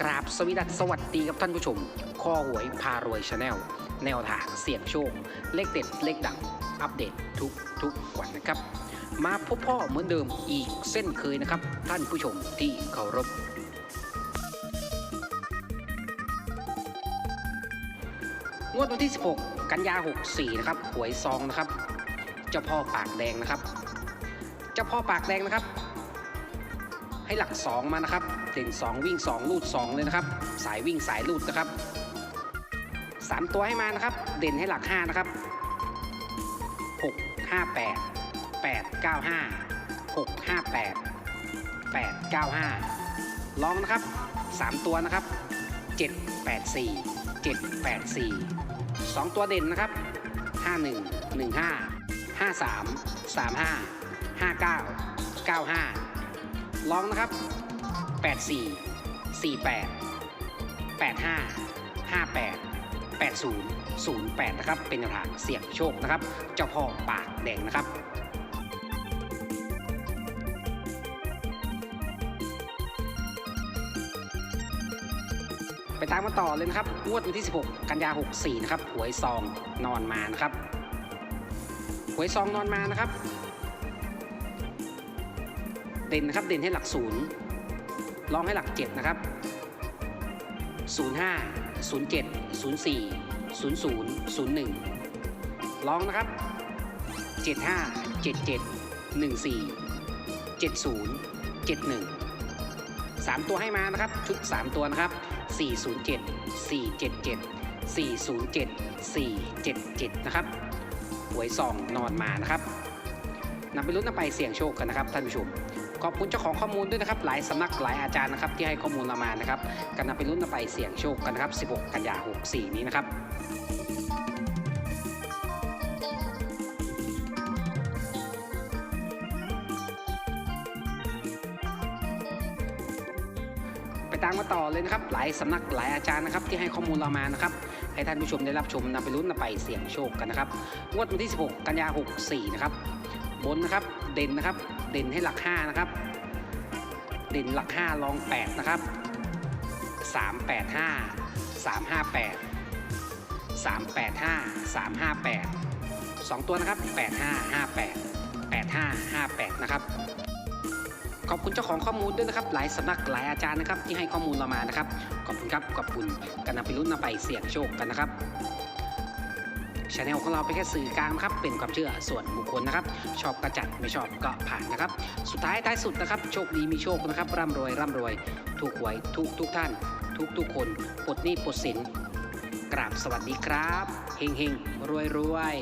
กราบสวีดัสสวัสดีครับท่านผู้ชม ข้อหวยพารวยชาแนลแนวทางเสี่ยงโชค เลขเด็ดเลขดัง อัปเดตทุกทุกวันนะครับ มาพบพ่อเหมือนเดิมอีกเส้นเคยนะครับ ท่านผู้ชมที่เคารพงวดวันที่ 16 กันยา 64 นะครับ หวยซองนะครับ เจ้าพ่อปากแดงนะครับ เจ้าพ่อปากแดงนะครับ ให้หลัก 2 มานะครับเด่น2 วิ่ง 2 ลูด 2 เลยนะครับ สายวิ่งสายลูดนะครับ 3 ตัวให้มานะครับ เด่นให้หลัก 5 นะครับ 6 5 8 8 9 5 6 5 8 8 9 5 ลองนะครับ 3 ตัวนะครับ 7 8 4 7 8 4 2 ตัวเด่นนะครับ 51 15 53 35 59 95 ลองนะครับ 84 48 85 58 80 08 นะครับ เป็นแนวทางเสี่ยงโชคนะครับ เจ้าพ่อปากแดงนะครับไปตามกันต่อเลยนะครับงวดวันที่ 16 กันยา 64 นะครับ หวยซองนอนมานะครับ หวยซองนอนมานะครับ ด่นนะครับเด่นให้หลักศูนย์ลองให้หลักเจ็ดนะครับ 05 07 04 00 01 ลองนะครับ 75 77 14 70 71 3 ตัวให้มานะครับ ชุด 3 ตัวนะครับ 407 477 407 477 นะครับหวยซองนอนมานะครับนำไปลุ้นนำไปเสี่ยงโชคกันนะครับท่านผู้ชม ขอบคุณเจ้าของข้อมูลด้วยนะครับ หลายสำนักหลายอาจารย์นะครับที่ให้ข้อมูลเรามานะครับกันนำไปลุ้นนำไปเสี่ยงโชคกันนะครับ 16 กันยา64 นี้นะครับไปตามมาต่อเลยนะครับหลายสำนักหลายอาจารย์นะครับที่ให้ข้อมูลเรามานะครับให้ท่านผู้ชมได้รับชมนำไปลุ้นนำไปเสี่ยงโชคกันนะครับงวดวันที่ 16 กันยา64 นะครับ บนนะครับ เด่นนะครับ เด่นให้หลัก 5 นะครับ เด่นหลัก5รอง 8 นะครับ 385 358 385 358 2 ตัวนะครับ 8558 8558 นะครับ ขอบคุณเจ้าของข้อมูลด้วยนะครับ หลายสำนักหลายอาจารย์นะครับ ที่ให้ข้อมูลเรามานะครับ ขอบคุณครับ ขอบคุณกันนำไปรุ่นนำไปเสี่ยงโชคกันนะครับ ช anel ของเราเป็นแค่สื่อกลางนะครับ เป็นความเชื่อส่วนบุคคลนะครับ ชอบกระจัดไม่ชอบก็ผ่านนะครับ สุดท้ายท้ายสุดนะครับ โชคดีมีโชคนะครับ ร่ำรวยร่ำรวย ถูกหวยทุกทุกท่าน ทุกทุกคนปลดหนี้ปลดสินกราบสวัสดีครับ เฮงเฮงรวยรวย